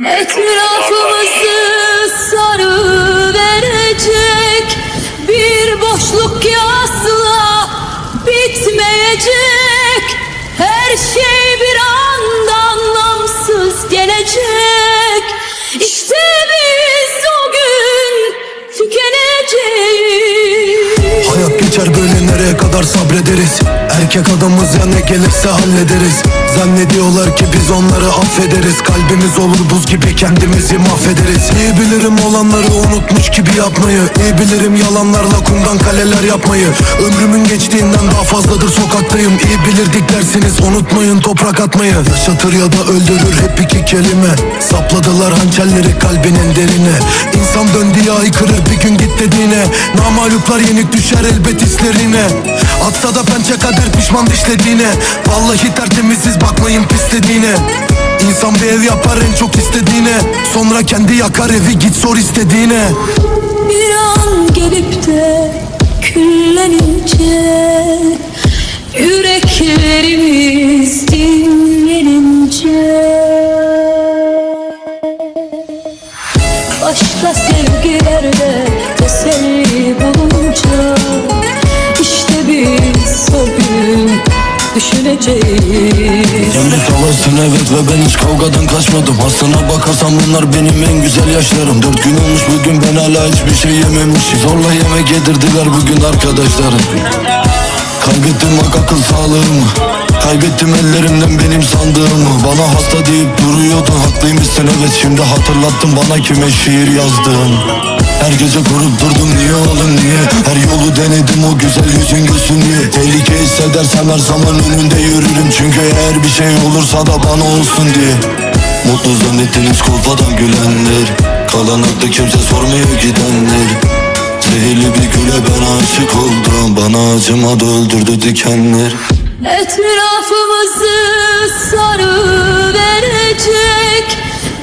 Etrafımızı sarı verecek bir boşluk ki asla bitmeyecek. Her şey bir anda anlamsız gelecek. İşte biz o gün tükeneceğiz. Hayat geçer böyle nereye kadar sabrederiz Erkek adamız ya ne gelirse hallederiz Zannediyorlar ki biz onları affederiz. Kalbimiz olur buz gibi kendimizi mahvederiz. İyi bilirim olanları unutmuş gibi yapmayı. İyi bilirim yalanlarla kumdan kaleler yapmayı. Ömrümün geçtiğinden daha fazladır sokaktayım. İyi bilirdik dersiniz unutmayın toprak atmayı. Yaşatır ya da öldürür hep iki kelime. Sapladılar hançerleri kalbinin derine. İnsan döndüğü aykırır bir gün git dediğine. Namaluplar yenik düşer elbet hislerine. Atsa da pençe kader pişman dişlediğine. Vallahi tertemizsiz bakmayın pislediğine İnsan bir ev yapar en çok istediğine. Sonra kendi yakar evi git sor istediğine. Bir an gelip de küllenince Yüreklerimiz dinlenince. Başka sevgilerde düşüneceğiz. Sen savaştın evet ve ben hiç kavgadan kaçmadım. Aslına bakarsan bunlar benim en güzel yaşlarım. Dört gün olmuş bugün ben hala hiçbir şey yememişim. Zorla yemek yedirdiler bugün arkadaşlarım. Kaybettim bak akıl sağlığımı Kaybettim ellerimden benim sandığımı Bana hasta deyip duruyordun haklıymışsın. Evet Şimdi hatırlattın bana kime şiir yazdım Her gece kurup durdum niye oğlum niye? Her yolu denedim o güzel yüzün gülsün diye. Tehlike hissedersem her zaman önünde yürürüm. Çünkü eğer bir şey olursa da bana olsun diye. Mutlu zannettiniz kolpadan gülenler. Kalanakta kimse sormuyor gidenler Zehirli bir güle ben aşık oldum. Bana acımadı öldürdü dikenler. Etrafımızı sarı verecek.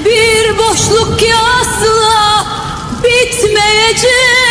Bir boşluk ki asla bitmeyecek.